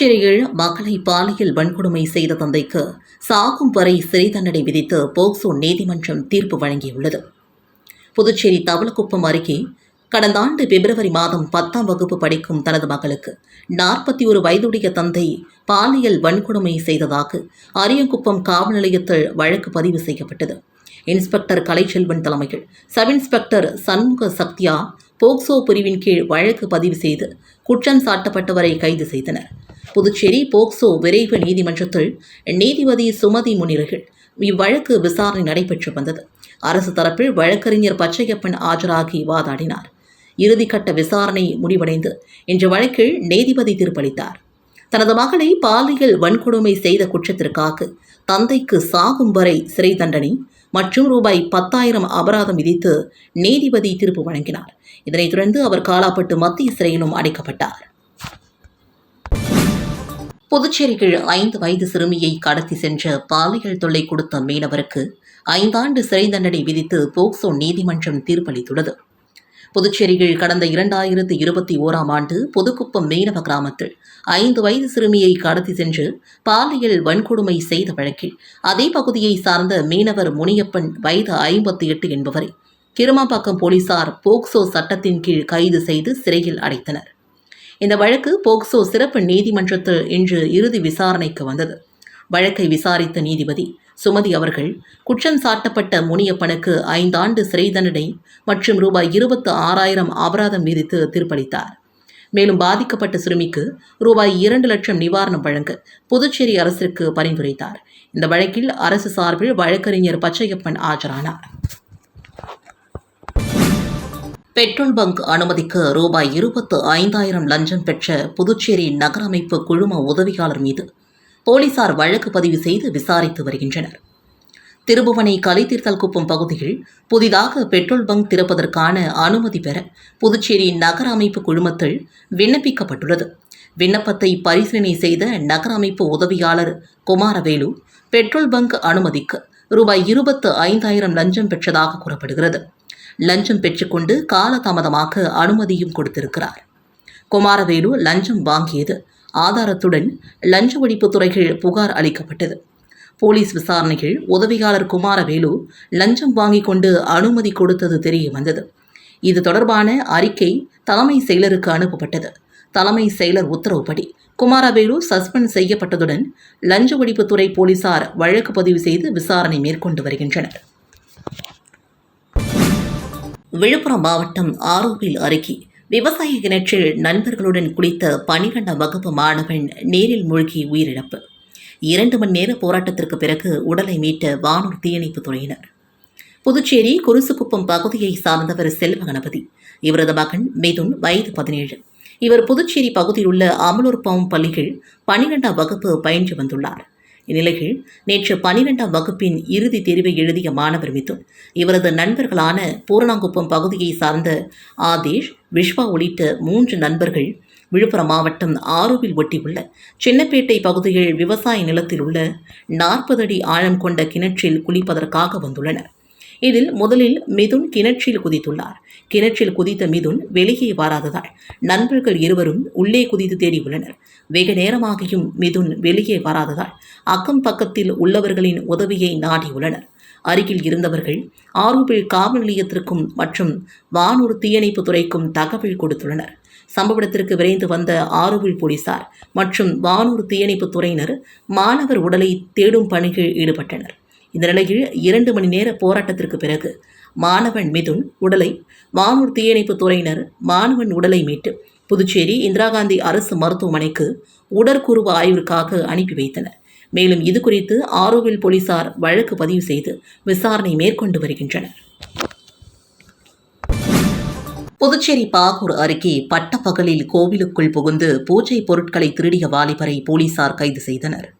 புதுச்சேரியில் மகளை பாலியல் வன்கொடுமை செய்த தந்தைக்கு சாகும் வரை சிறை தண்டனை விதித்து போக்சோ நீதிமன்றம் தீர்ப்பு வழங்கியுள்ளது. புதுச்சேரி தவளக்குப்பம் அருகே கடந்த ஆண்டு பிப்ரவரி மாதம் பத்தாம் வகுப்பு படிக்கும் தனது மகளுக்கு நாற்பத்தி ஒரு வயதுடைய தந்தை பாலியல் வன்கொடுமை செய்ததாக அரியங்குப்பம் காவல் நிலையத்தில் வழக்கு பதிவு செய்யப்பட்டது. இன்ஸ்பெக்டர் கலைச்செல்வன் தலைமையில் சப் இன்ஸ்பெக்டர் சண்முக சக்தியா போக்சோ பிரிவின் கீழ் வழக்கு பதிவு செய்து குற்றம் சாட்டப்பட்டவரை கைது செய்தனர். புதுச்சேரி போக்சோ விரைவு நீதிமன்றத்தில் நீதிபதி சுமதி முன்னிலையில் இவ்வழக்கு விசாரணை நடைபெற்று வந்தது. அரசு தரப்பில் வழக்கறிஞர் பச்சையப்பன் ஆஜராகி வாதாடினார். இறுதிக்கட்ட விசாரணை முடிவடைந்து இன்று வழக்கில் நீதிபதி தீர்ப்பளித்தார். தனது மகளை பாலியல் வன்கொடுமை செய்த குற்றத்திற்காக தந்தைக்கு சாகும் வரை சிறை தண்டனை மற்றும் ரூபாய் பத்தாயிரம் அபராதம் விதித்து நீதிபதி தீர்ப்பு வழங்கினார். இதனைத் தொடர்ந்து அவர் காலாப்பட்டு மத்திய சிறையிலும் அடைக்கப்பட்டார். புதுச்சேரியில் ஐந்து வயது சிறுமியை கடத்தி சென்ற பாலியல் தொல்லை கொடுத்த மீனவருக்கு ஐந்தாண்டு சிறை தண்டனை விதித்து போக்சோ நீதிமன்றம் தீர்ப்பளித்துள்ளது. புதுச்சேரியில் கடந்த இரண்டாயிரத்து இருபத்தி ஓராம் ஆண்டு புதுக்குப்பம் மீனவ கிராமத்தில் ஐந்து வயது சிறுமியை கடத்தி சென்று பாலியல் வன்கொடுமை செய்த வழக்கில் அதே பகுதியை சார்ந்த மீனவர் முனியப்பன் வயது ஐம்பத்தி எட்டு என்பவரை கிருமாம்பாக்கம் போலீசார் போக்சோ சட்டத்தின் கீழ் கைது செய்து சிறையில் அடைத்தனர். இந்த வழக்கு போக்சோ சிறப்பு நீதிமன்றத்தில் இன்று இறுதி விசாரணைக்கு வந்தது. வழக்கை விசாரித்த நீதிபதி சுமதி அவர்கள் குற்றம் சாட்டப்பட்ட முனியப்பனுக்கு ஐந்தாண்டு சிறை தண்டனை மற்றும் ரூபாய் இருபத்து ஆறாயிரம் அபராதம் விதித்து தீர்ப்பளித்தார். மேலும் பாதிக்கப்பட்ட சிறுமிக்கு ரூபாய் இரண்டு லட்சம் நிவாரணம் வழங்க புதுச்சேரி அரசிற்கு பரிந்துரைத்தார். இந்த வழக்கில் அரசு சார்பில் வழக்கறிஞர் பச்சையப்பன் ஆஜரானார். பெட்ரோல் பங்க் அனுமதிக்கு ரூபாய் இருபத்து ஐந்தாயிரம் லஞ்சம் பெற்ற புதுச்சேரி நகரமைப்பு குழும உதவியாளர் மீது போலீசார் வழக்கு பதிவு செய்து விசாரித்து வருகின்றனர். திருபுவனை கலைத்தீர்த்தல் குப்பம் பகுதியில் புதிதாக பெட்ரோல் பங்க் திறப்பதற்கான அனுமதி பெற புதுச்சேரி நகர அமைப்பு குழுமத்தில் விண்ணப்பிக்கப்பட்டுள்ளது. விண்ணப்பத்தை பரிசீலனை செய்த நகர அமைப்பு உதவியாளர் குமாரவேலு பெட்ரோல் பங்க் அனுமதிக்கு ரூபாய் இருபத்து ஐந்தாயிரம் லஞ்சம் பெற்றதாக கூறப்படுகிறது. லஞ்சம் பெற்றுக்கொண்டு காலதாமதமாக அனுமதியும் கொடுத்திருக்கிறார். குமாரவேலு லஞ்சம் வாங்கியது ஆதாரத்துடன் லஞ்ச ஒழிப்புத் துறைகள் புகார் அளிக்கப்பட்டது. போலீஸ் விசாரணையில் உதவியாளர் குமாரவேலு லஞ்சம் வாங்கிக் கொண்டு அனுமதி கொடுத்தது தெரிய வந்தது. இது தொடர்பான அறிக்கை தலைமை செயலருக்கு அனுப்பப்பட்டது. தலைமை செயலர் உத்தரவுப்படி குமாரவேலு சஸ்பெண்ட் செய்யப்பட்டதுடன் லஞ்ச ஒழிப்புத்துறை போலீசார் வழக்கு பதிவு செய்து விசாரணை மேற்கொண்டு வருகின்றனர். விழுப்புரம் மாவட்டம் ஆரோவில் அருகே விவசாய கிணற்றில் நண்பர்களுடன் குளித்த பனிரெண்டாம் வகுப்பு மாணவன் நீரில் மூழ்கி உயிரிழப்பு. இரண்டு மணி நேர போராட்டத்திற்கு பிறகு உடலை மீட்ட வானூர் தீயணைப்பு துறையினர். புதுச்சேரி குருசுக்குப்பம் பகுதியை சார்ந்தவர் செல்வ கணபதி இவரது மகன் மிதுன் வயது பதினேழு. இவர் புதுச்சேரி பகுதியில் உள்ள அமலூர் பாவம் பள்ளியில் பனிரெண்டாம் வகுப்பு பயின்று வந்துள்ளார். இந்நிலையில் நேற்று பனிரெண்டாம் வகுப்பின் இறுதி தேர்வை எழுதிய மாணவர் மிதுன் இவரது நண்பர்களான பூரணாங்குப்பம் பகுதியை சார்ந்த ஆதேஷ் விஸ்வா உள்ளிட்ட மூன்று நண்பர்கள் விழுப்புரம் மாவட்டம் ஆரோவில் ஒட்டியுள்ள சின்னப்பேட்டை பகுதியில் விவசாய நிலத்தில் உள்ள நாற்பது அடி ஆழம் கொண்ட கிணற்றில் குளிப்பதற்காக வந்துள்ளனர். இதில் முதலில் மிதுன் கிணற்றில் குதித்துள்ளார். கிணற்றில் குதித்த மிதுன் வெளியே வராததால் நண்பர்கள் இருவரும் உள்ளே குதித்து தேடியுள்ளனர். வெகு நேரமாகியும் மிதுன் வெளியே வராததால் அக்கம் பக்கத்தில் உள்ளவர்களின் உதவியை நாடியுள்ளனர். அருகில் இருந்தவர்கள் ஆரூபில் காவல் நிலையத்திற்கும் மற்றும் வானூர் தீயணைப்பு துறைக்கும் தகவல் கொடுத்துள்ளனர். சம்பவ இடத்திற்கு விரைந்து வந்த ஆரூவில் போலீசார் மற்றும் வானூர் தீயணைப்பு துறையினர் மாணவர் உடலை தேடும் பணியில் ஈடுபட்டனர். இந்த நிலையில் இரண்டு மணி நேர போராட்டத்திற்கு பிறகு மாணவன் மிதுன் உடலை வானூர் தீயணைப்பு துறையினர் மாணவன் உடலை மீட்டு புதுச்சேரி இந்திரா காந்தி அரசு மருத்துவமனைக்கு உடற்கூறு ஆய்விற்காக அனுப்பி வைத்தனர். மேலும் இது குறித்து ஆரோவில் போலீசார் வழக்கு பதிவு செய்து விசாரணை மேற்கொண்டு வருகின்றனர். புதுச்சேரி பாகூர் அருகே பட்டப்பகலில் கோவிலுக்குள் புகுந்து பூஜை பொருட்களை திருடிய வாலிபரை போலீசார் கைது செய்தனர்.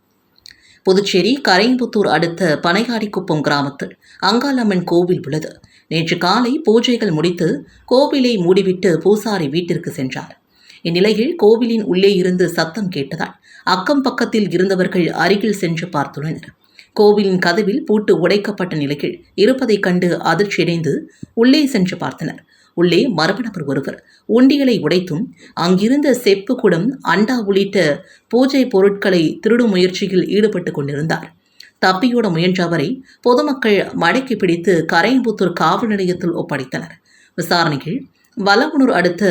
புதுச்சேரி கரையம்புத்தூர் அடுத்த பனையாடிக்குப்பம் கிராமத்தில் அங்காளம்மன் கோவில் உள்ளது. நேற்று காலை பூஜைகள் முடித்து கோவிலை மூடிவிட்டு பூசாரி வீட்டிற்கு சென்றார். இந்நிலையில் கோவிலின் உள்ளே இருந்து சத்தம் கேட்டதால் அக்கம் பக்கத்தில் இருந்தவர்கள் அருகில் சென்று பார்த்துள்ளனர். கோவிலின் கதவில் பூட்டு உடைக்கப்பட்ட நிலையில் இருப்பதைக் கண்டு அதிர்ச்சியடைந்து உள்ளே சென்று பார்த்தனர். உள்ளே மரபணவர் ஒருவர் உண்டியலை உடைத்தும் அங்கிருந்த செப்பு குடம் அண்டா உள்ளிட்ட பூஜை பொருட்களை திருடும் முயற்சியில் ஈடுபட்டு கொண்டிருந்தார். தப்பியோட முயன்ற அவரை பொதுமக்கள் மடக்கி பிடித்து கரையம்புத்தூர் காவல் நிலையத்தில் ஒப்படைத்தனர். விசாரணையில் வலவனூர் அடுத்த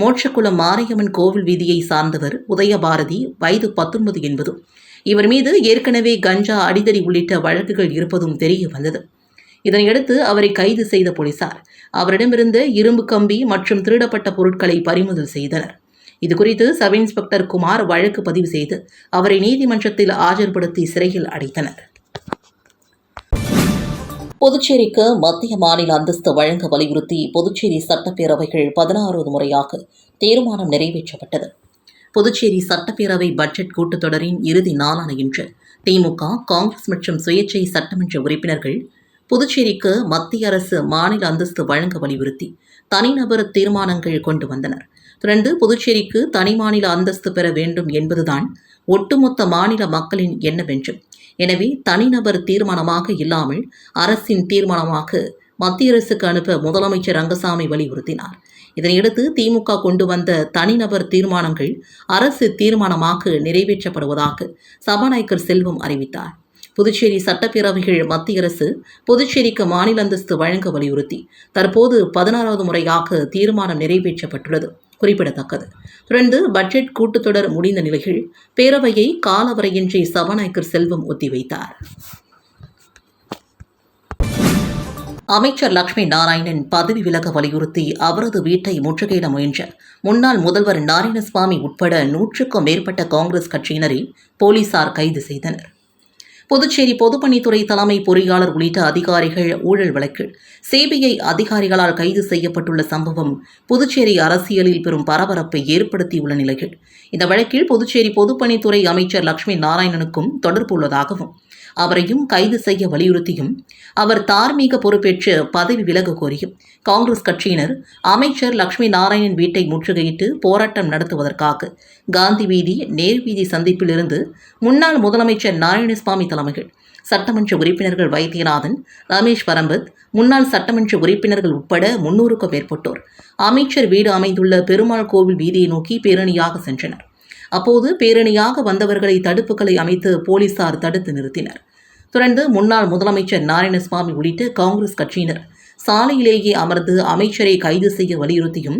மோட்சக்குளம் மாரியம்மன் கோவில் வீதியை சார்ந்தவர் உதயபாரதி வயது பத்தொன்பது என்பதும் இவர் மீது ஏற்கனவே கஞ்சா அடிதடி உள்ளிட்ட வழக்குகள் இருப்பதும் தெரிய வந்தது. இதனையடுத்து அவரை கைது செய்த போலீசார் அவரிடமிருந்து இரும்பு கம்பி மற்றும் திருடப்பட்ட பொருட்களை பறிமுதல் செய்தனர். இதுகுறித்து சப் இன்ஸ்பெக்டர் குமார் வழக்கு பதிவு செய்து அவரை நீதிமன்றத்தில் ஆஜர்படுத்தி சிறையில் அடைத்தனர். புதுச்சேரிக்கு மத்திய மாநில அந்தஸ்து வழங்க வலியுறுத்தி புதுச்சேரி சட்டப்பேரவைகள் பதினாறாவது முறையாக தீர்மானம் நிறைவேற்றப்பட்டது. புதுச்சேரி சட்டப்பேரவை பட்ஜெட் கூட்டத்தொடரின் இறுதி நாளான இன்று திமுக காங்கிரஸ் மற்றும் சுயேட்சை சட்டமன்ற உறுப்பினர்கள் புதுச்சேரிக்கு மத்திய அரசு மாநில அந்தஸ்து வழங்க வலியுறுத்தி தனிநபர் தீர்மானங்கள் கொண்டு வந்தனர். தொடர்ந்து புதுச்சேரிக்கு தனி மாநில அந்தஸ்து பெற வேண்டும் என்பதுதான் ஒட்டுமொத்த மாநில மக்களின் எண்ணமென்றும் எனவே தனிநபர் தீர்மானமாக இல்லாமல் அரசின் தீர்மானமாக மத்திய அரசுக்கு அனுப்ப முதலமைச்சர் ரங்கசாமி வலியுறுத்தினார். இதனையடுத்து திமுக கொண்டு வந்த தனிநபர் தீர்மானங்கள் அரசு தீர்மானமாக நிறைவேற்றப்படுவதாக சபாநாயகர் செல்வம் அறிவித்தார். புதுச்சேரி சட்டப்பேரவைகள் மத்திய அரசு புதுச்சேரிக்கு மாநில அந்தஸ்து வழங்க வலியுறுத்தி தற்போது பதினாறாவது முறையாக தீர்மானம் நிறைவேற்றப்பட்டுள்ளது. குறிப்பிடத்தக்கது. தொடர்ந்து பட்ஜெட் கூட்டத்தொடர் முடிந்த நிலையில் பேரவையை காலவரையின்றி சபாநாயகர் செல்வம் ஒத்திவைத்தார். அமைச்சர் லட்சுமி நாராயணன் பதவி விலக வலியுறுத்தி அவரது வீட்டை முற்றுகையிட முயன்ற முன்னாள் முதல்வர் நாராயணசுவாமி உட்பட நூற்றுக்கும் மேற்பட்ட காங்கிரஸ் கட்சியினரை போலீசார் கைது செய்தனர். புதுச்சேரி பொதுப்பணித்துறை தலைமை பொறியாளர் உள்ளிட்ட அதிகாரிகள் ஊழல் வழக்கில் சிபிஐ அதிகாரிகளால் கைது செய்யப்பட்டுள்ள சம்பவம் புதுச்சேரி அரசியலில் பெரும் பரபரப்பை ஏற்படுத்தியுள்ள நிலையில். இந்த வழக்கில் புதுச்சேரி பொதுப்பணித்துறை அமைச்சர் லட்சுமி நாராயணனுக்கும் தொடர்பு உள்ளதாகவும் அவரையும் கைது செய்ய வலியுறுத்தியும் அவர் தார்மீக பொறுப்பேற்று பதவி விலக கோரியும். காங்கிரஸ் கட்சியினர் அமைச்சர் லட்சுமி நாராயணன் வீட்டை முற்றுகையிட்டு போராட்டம் நடத்துவதற்காக காந்தி வீதி நேர்வீதி சந்திப்பிலிருந்து முன்னாள் முதலமைச்சர் நாராயணசுவாமி தலைமையில் சட்டமன்ற உறுப்பினர்கள் வைத்தியநாதன் ரமேஷ் பரம்பத் முன்னாள் சட்டமன்ற உறுப்பினர்கள் உட்பட முன்னூறுக்கும் மேற்பட்டோர் அமைச்சர் வீடு அமைந்துள்ள பெருமாள் கோவில் வீதியை நோக்கி பேரணியாக சென்றனர். அப்போது பேரணியாக வந்தவர்களை தடுப்புகளை அமைத்து போலீசார் தடுத்து நிறுத்தினர். தொடர்ந்து முன்னாள் முதலமைச்சர் நாராயணசுவாமி உள்ளிட்ட காங்கிரஸ் கட்சியினர் சாலையிலேயே அமர்ந்து அமைச்சரை கைது செய்ய வலியுறுத்தியும்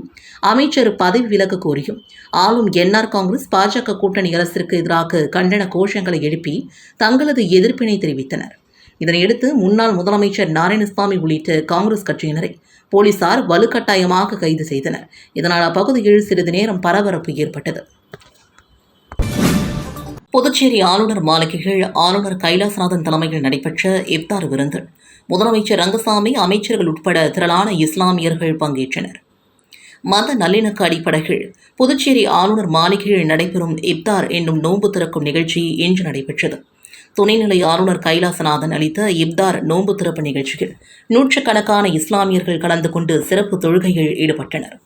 அமைச்சர் பதவி விலக கோரியும் ஆளும் என்ஆர் காங்கிரஸ் பாஜக கூட்டணி அரசிற்கு எதிராக கண்டன கோஷங்களை எழுப்பி தங்களது எதிர்ப்பினை தெரிவித்தனர். இதனையடுத்து முன்னாள் முதலமைச்சர் நாராயணசுவாமி உள்ளிட்ட காங்கிரஸ் கட்சியினரை போலீசார் வலுக்கட்டாயமாக கைது செய்தனர். இதனால் அப்பகுதியில் சிறிது நேரம் பரபரப்பு ஏற்பட்டது. புதுச்சேரி ஆளுநர் மாளிகையில் ஆளுநர் கைலாசநாதன் தலைமையில் நடைபெற்ற இப்தார் விருந்து. முதலமைச்சர் ரங்கசாமி அமைச்சர்கள் உட்பட திரளான இஸ்லாமியர்கள் பங்கேற்றனர். மத நல்லிணக்க அடிப்படையில் புதுச்சேரி ஆளுநர் மாளிகையில் நடைபெறும் இப்தார் என்னும் நோன்பு திறக்கும் நிகழ்ச்சி இன்று நடைபெற்றது. துணைநிலை ஆளுநர் கைலாசநாதன் அளித்த இப்தார் நோன்பு திறப்பு நிகழ்ச்சியில் நூற்றுக்கணக்கான இஸ்லாமியர்கள் கலந்து கொண்டு சிறப்பு தொழுகையில் ஈடுபட்டனர்.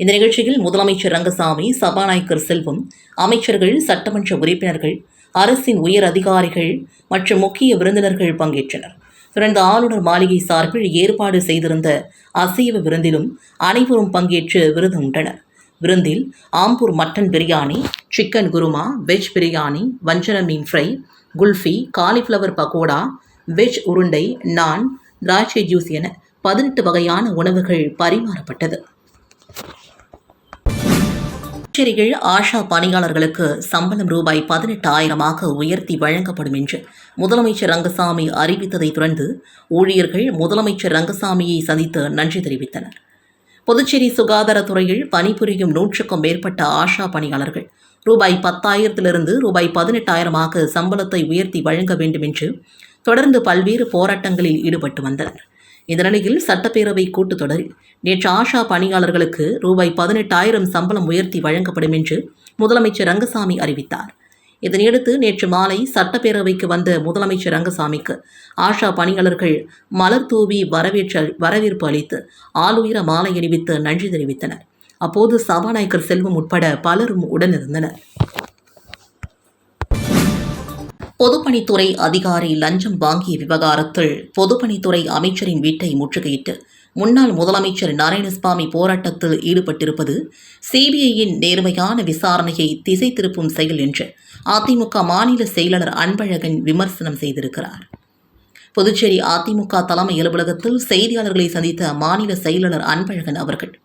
இந்த நிகழ்ச்சியில் முதலமைச்சர் ரங்கசாமி சபாநாயகர் செல்வம் அமைச்சர்கள் சட்டமன்ற உறுப்பினர்கள் அரசின் உயர் அதிகாரிகள் மற்றும் முக்கிய விருந்தினர்கள் பங்கேற்றனர். தொடர்ந்து ஆளுநர் மாளிகை சார்பில் ஏற்பாடு செய்திருந்த அசைவ விருந்திலும் அனைவரும் பங்கேற்று விருது உண்டனர். விருந்தில் Ambur mutton biryani chicken kurma veg biryani வஞ்சன மீன் fry kulfi cauliflower pakoda veg உருண்டை நான் திராட்சை ஜூஸ் என பதினெட்டு வகையான உணவுகள் பரிமாறப்பட்டது. புதுச்சேரியில் ஆஷா பணியாளர்களுக்கு சம்பளம் ரூபாய் பதினெட்டாயிரமாக உயர்த்தி வழங்கப்படும் என்று முதலமைச்சர் ரங்கசாமி அறிவித்ததை தொடர்ந்து ஊழியர்கள் முதலமைச்சர் ரங்கசாமியை சந்தித்து நன்றி தெரிவித்தனர். புதுச்சேரி சுகாதாரத்துறையில் பணிபுரியும் நூற்றுக்கும் மேற்பட்ட ஆஷா பணியாளர்கள் ரூபாய் பத்தாயிரத்திலிருந்து ரூபாய் பதினெட்டாயிரமாக சம்பளத்தை உயர்த்தி வழங்க வேண்டும் என்று தொடர்ந்து பல்வேறு போராட்டங்களில் ஈடுபட்டு வந்தனர். இந்த நிலையில் சட்டப்பேரவை கூட்டத்தொடரில் நேற்று ஆஷா பணியாளர்களுக்கு ரூபாய் பதினெட்டாயிரம் சம்பளம் உயர்த்தி வழங்கப்படும் என்று முதலமைச்சர் ரங்கசாமி அறிவித்தார். இதனையடுத்து நேற்று மாலை சட்டப்பேரவைக்கு வந்த முதலமைச்சர் ரங்கசாமிக்கு ஆஷா பணியாளர்கள் மலர் தூவி வரவேற்ற வரவேற்பு அளித்து ஆளுயர மாலை அணிவித்து நன்றி தெரிவித்தனர். அப்போது சபாநாயகர் செல்வம் உட்பட பலரும் உடனிருந்தனர். பொதுப்பணித்துறை அதிகாரி லஞ்சம் வாங்கிய விவகாரத்தில் பொதுப்பணித்துறை அமைச்சரின் வீட்டை முற்றுகையிட்டு முன்னாள் முதலமைச்சர் நாராயணசாமி போராட்டத்தில் ஈடுபட்டிருப்பது சிபிஐயின் நேர்மையான விசாரணையை திசை திருப்பும் செயல் என்று அதிமுக மாநில செயலாளர் அன்பழகன் விமர்சனம் செய்திருக்கிறார். புதுச்சேரி அதிமுக தலைமை அலுவலகத்தில் செய்தியாளர்களை சந்தித்த மாநில செயலாளர் அன்பழகன் அவர்கள்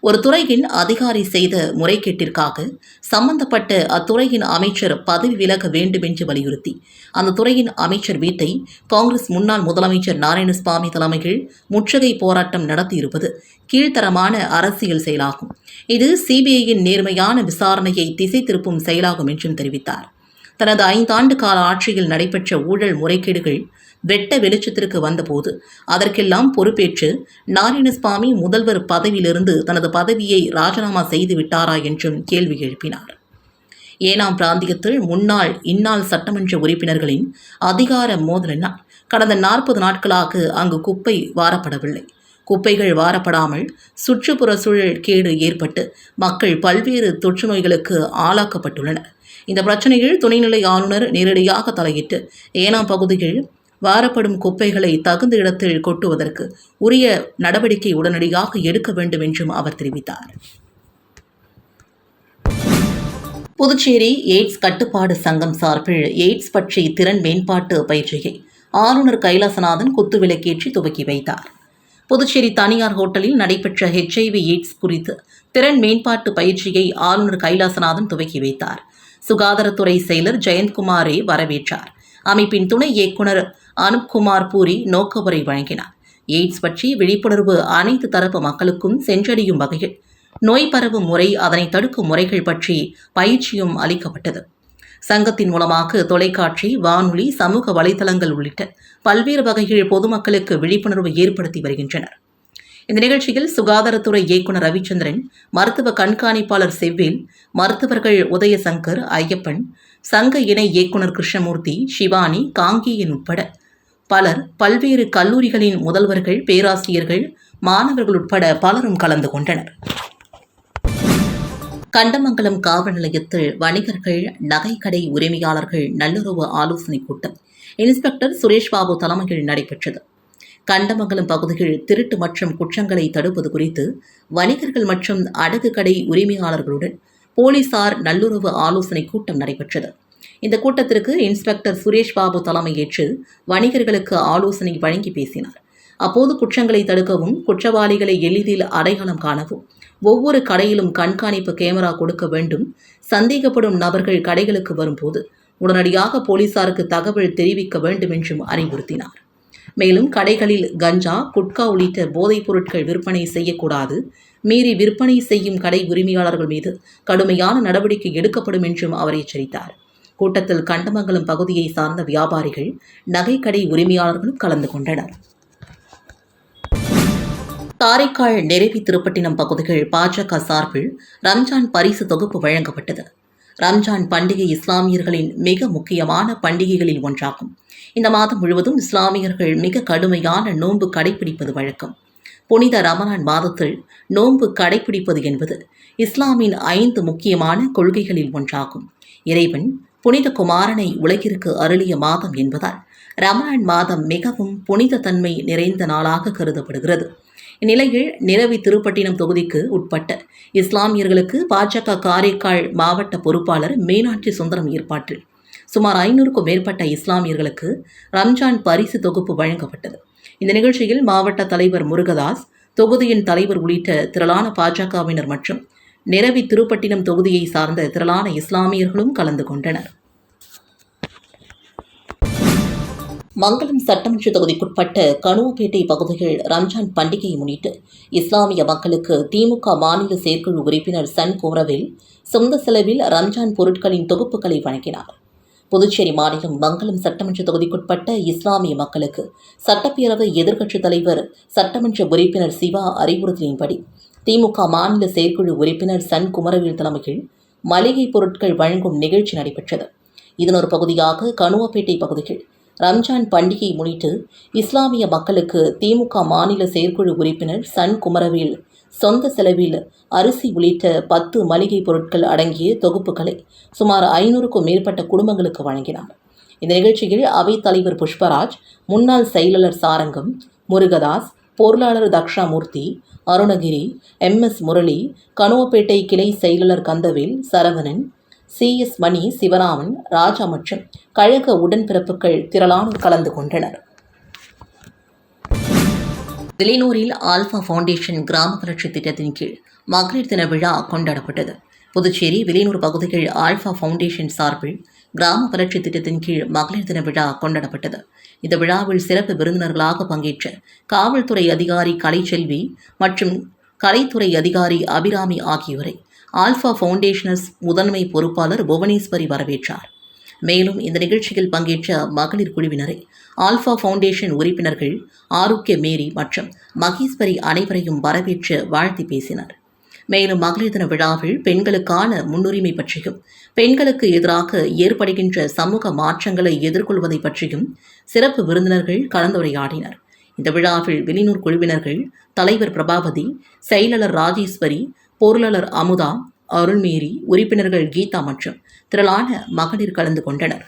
ஒரு துறையின் அதிகாரி செய்த முறைகேட்டிற்காக சம்பந்தப்பட்ட அத்துறையின் அமைச்சர் பதவி விலக வேண்டும் என்று வலியுறுத்தி அந்த துறையின் அமைச்சர் வீட்டை காங்கிரஸ் முன்னாள் முதலமைச்சர் நாராயணசுவாமி தலைமையில் முற்றுகை போராட்டம் நடத்தியிருப்பது கீழ்த்தரமான அரசியல் செயலாகும். இது சிபிஐயின் நேர்மையான விசாரணையை திசை திருப்பும் செயலாகும் என்றும் தெரிவித்தார். தனது ஐந்தாண்டு கால ஆட்சியில் நடைபெற்ற ஊழல் முறைகேடுகள் வெட்ட வெளிச்சத்திற்கு வந்தபோது அதற்கெல்லாம் பொறுப்பேற்று நாராயணசுவாமி முதல்வர் பதவியிலிருந்து தனது பதவியை ராஜினாமா செய்து விட்டாரா என்றும் கேள்வி எழுப்பினார். ஏனாம் பிராந்தியத்தில் முன்னாள் இந்நாள் சட்டமன்ற உறுப்பினர்களின் அதிகார மோதலினால் கடந்த நாற்பது நாட்களாக அங்கு குப்பை வாரப்படவில்லை. குப்பைகள் வாரப்படாமல் சுற்றுப்புற சூழல் கேடு ஏற்பட்டு மக்கள் பல்வேறு தொற்று நோய்களுக்கு ஆளாக்கப்பட்டுள்ளனர். இந்த பிரச்சனையில் துணைநிலை ஆளுநர் நேரடியாக தலையிட்டு ஏனாம் பகுதியில் வாரப்படும் குப்பைகளை தகுந்த இடத்தில் கொட்டுவதற்கு உரிய நடவடிக்கை உடனடியாக எடுக்க வேண்டும் என்றும் அவர் தெரிவித்தார். புதுச்சேரி எய்ட்ஸ் கட்டுப்பாடு சங்கம் சார்பில் எய்ட்ஸ் பற்றி திறன் மேம்பாட்டு பயிற்சியை ஆளுநர் கைலாசநாதன் குத்துவிளக்கேற்றி துவக்கி வைத்தார். புதுச்சேரி தனியார் ஹோட்டலில் நடைபெற்ற ஹெச்ஐவி எய்ட்ஸ் குறித்து திறன் மேம்பாட்டு பயிற்சியை ஆளுநர் கைலாசநாதன் துவக்கி வைத்தார். சுகாதாரத்துறை செயலர் ஜெயந்த்குமாரே வரவேற்றார். அமைப்பின் துணை இயக்குனர் அனுப்குமார் பூரி நோக்கவுரை வழங்கினார். எய்ட்ஸ் பற்றி விழிப்புணர்வு அனைத்து தரப்பு மக்களுக்கும் சென்றடையும் வகையில் நோய் பரவும் முறை அதனை தடுக்கும் முறைகள் பற்றி பயிற்சியும் அளிக்கப்பட்டது. சங்கத்தின் மூலமாக தொலைக்காட்சி வானொலி சமூக வலைதளங்கள் உள்ளிட்ட பல்வேறு வகையில் பொதுமக்களுக்கு விழிப்புணர்வு ஏற்படுத்தி வருகின்றனர். இந்த நிகழ்ச்சியில் சுகாதாரத்துறை இயக்குநர் ரவிச்சந்திரன் மருத்துவ கண்காணிப்பாளர் செவ்வேல் மருத்துவர்கள் உதயசங்கர் ஐயப்பன் சங்க இணை இயக்குநர் கிருஷ்ணமூர்த்தி சிவானி காங்கேயன் உட்பட பலர் பல்வேறு கல்லூரிகளின் முதல்வர்கள் பேராசிரியர்கள் மாணவர்கள் உட்பட பலரும் கலந்து கொண்டனர். கண்டமங்கலம் காவல் நிலையத்தில் வணிகர்கள் நகைக்கடை உரிமையாளர்கள் நல்லுறவு ஆலோசனைக் கூட்டம் இன்ஸ்பெக்டர் சுரேஷ் பாபு தலைமையில் நடைபெற்றது. கண்டமங்கலம் பகுதியில் திருட்டு மற்றும் குற்றங்களை தடுப்பது குறித்து வணிகர்கள் மற்றும் அடகு கடை உரிமையாளர்களுடன் போலீசார் நல்லுறவு ஆலோசனைக் கூட்டம் நடைபெற்றது. இந்த கூட்டத்திற்கு இன்ஸ்பெக்டர் சுரேஷ் பாபு தலைமையேற்று வணிகர்களுக்கு ஆலோசனை வழங்கி பேசினார். அப்போது குற்றங்களை தடுக்கவும் குற்றவாளிகளை எளிதில் அடையாளம் காணவும் ஒவ்வொரு கடையிலும் கண்காணிப்பு கேமரா கொடுக்க வேண்டும் சந்தேகப்படும் நபர்கள் கடைகளுக்கு வரும்போது உடனடியாக போலீசாருக்கு தகவல் தெரிவிக்க வேண்டும் என்றும் அறிவுறுத்தினார். மேலும் கடைகளில் கஞ்சா குட்கா உள்ளிட்ட போதைப் பொருட்கள் விற்பனை செய்யக்கூடாது மீறி விற்பனை செய்யும் கடை உரிமையாளர்கள் மீது கடுமையான நடவடிக்கை எடுக்கப்படும் என்றும் அவர் எச்சரித்தார். கூட்டத்தில் கண்டமங்கலம் பகுதியை சார்ந்த வியாபாரிகள் நகைக்கடை உரிமையாளர்களும் கலந்து கொண்டனர். காரைக்கால் நெருவி திருப்பட்டினம் பகுதிகள் பாஜக சார்பில் ரம்ஜான் பரிசு தொகுப்பு வழங்கப்பட்டது. ரம்ஜான் பண்டிகை இஸ்லாமியர்களின் மிக முக்கியமான பண்டிகைகளில் ஒன்றாகும். இந்த மாதம் முழுவதும் இஸ்லாமியர்கள் மிக கடுமையான நோன்பு கடைபிடிப்பது வழக்கம். புனித ரமணான் மாதத்தில் நோன்பு கடைபிடிப்பது என்பது இஸ்லாமின் ஐந்து முக்கியமான கொள்கைகளில் ஒன்றாகும். இறைவன் புனித குமாரனை உலகிற்கு அருளிய மாதம் என்பதால் ரமலான் மாதம் மிகவும் புனித தன்மை நிறைந்த நாளாக கருதப்படுகிறது. இந்நிலையில் நிலவி திருப்பட்டினம் தொகுதிக்கு உட்பட்ட இஸ்லாமியர்களுக்கு பாஜக காரைக்கால் மாவட்ட பொறுப்பாளர் மீனாட்சி சுந்தரம் ஏற்பாட்டில் சுமார் ஐநூறுக்கும் மேற்பட்ட இஸ்லாமியர்களுக்கு ரம்ஜான் பரிசு தொகுப்பு வழங்கப்பட்டது. இந்த நிகழ்ச்சியில் மாவட்ட தலைவர் முருகதாஸ் தொகுதியின் தலைவர் உள்ளிட்ட திரளான பாஜகவினர் மற்றும் நிரவி திருப்பட்டினம் தொகுதியை சார்ந்த திரளான இஸ்லாமியர்களும் கலந்து கொண்டனர். மங்களம் சட்டமன்ற தொகுதிக்குட்பட்ட கனுவப்பேட்டை பகுதியில் ரம்ஜான் பண்டிகையை முன்னிட்டு இஸ்லாமிய மக்களுக்கு திமுக மாநில செயற்குழு உறுப்பினர் சன் கோரவில் சொந்த செலவில் ரம்ஜான் பொருட்களின் தொகுப்புகளை வழங்கினார். புதுச்சேரி மாநிலம் மங்களம் சட்டமன்ற தொகுதிக்குட்பட்ட இஸ்லாமிய மக்களுக்கு சட்டப்பேரவை எதிர்க்கட்சித் தலைவர் சட்டமன்ற உறுப்பினர் சிவா அறிவுறுத்தலின்படி திமுக மாநில செயற்குழு உறுப்பினர் சன் குமரவேல் தலைமையில் மளிகை பொருட்கள் வழங்கும் நிகழ்ச்சி நடைபெற்றது. இதன் ஒரு பகுதியாக கனுவப்பேட்டை பகுதியில் ரம்ஜான் பண்டிகை முன்னிட்டு இஸ்லாமிய மக்களுக்கு திமுக மாநில செயற்குழு உறுப்பினர் சன் குமரவேல் சொந்த செலவில் அரிசி உள்ளிட்ட பத்து மளிகை பொருட்கள் அடங்கிய தொகுப்புகளை சுமார் ஐநூறுக்கும் மேற்பட்ட குடும்பங்களுக்கு வழங்கினார். இந்த நிகழ்ச்சியில் அவைத் தலைவர் புஷ்பராஜ் முன்னாள் செயலாளர் சாரங்கம் முருகதாஸ் பொருளாளர் தக்ஷாமூர்த்தி அருணகிரி எம் எஸ் முரளி கனுவப்பேட்டை கிளை செயலாளர் கந்தவேல் சரவணன் சி. எஸ். மணி சிவராமன் ராஜா மற்றும் கழக உடன்பிறப்புகள் திரளானோர் கலந்து கொண்டனர். விலைனூரில் ஆல்பா ஃபவுண்டேஷன் கிராம வளர்ச்சி திட்டத்தின் கீழ் மகளிர் தின விழா கொண்டாடப்பட்டது. புதுச்சேரி விலைனூர் பகுதிகள் ஆல்பா ஃபவுண்டேஷன் சார்பில் கிராம வளர்ச்சி திட்டத்தின் கீழ் மகளிர் தின விழா கொண்டாடப்பட்டது. இந்த விழாவில் சிறப்பு விருந்தினர்களாக பங்கேற்ற காவல்துறை அதிகாரி கலைச்செல்வி மற்றும் கலைத்துறை அதிகாரி அபிராமி ஆகியோரை ஆல்ஃபா ஃபவுண்டேஷனஸ் முதன்மை பொறுப்பாளர் புவனேஸ்வரி வரவேற்றார். மேலும் இந்த நிகழ்ச்சியில் பங்கேற்ற மகளிர் குழுவினரை ஆல்ஃபா ஃபவுண்டேஷன் உறுப்பினர்கள் ஆரோக்கிய மேரி மற்றும் மகேஸ்வரி அனைவரையும் வரவேற்று வாழ்த்தி பேசினர். மேலும் மகளிர் தின விழாவில் பெண்களுக்கான முன்னுரிமை பற்றியும் பெண்களுக்கு எதிராக ஏற்படுகின்ற சமூக மாற்றங்களை எதிர்கொள்வதை பற்றியும் சிறப்பு விருந்தினர்கள் கலந்துரையாடினர். இந்த விழாவில் வெளிநூர் குழுவினர்கள் தலைவர் பிரபாவதி செயலாளர் ராஜேஸ்வரி பொருளாளர் அமுதா அருள்மேரி உறுப்பினர்கள் கீதா மற்றும் திரளான மகளிர் கலந்து கொண்டனர்.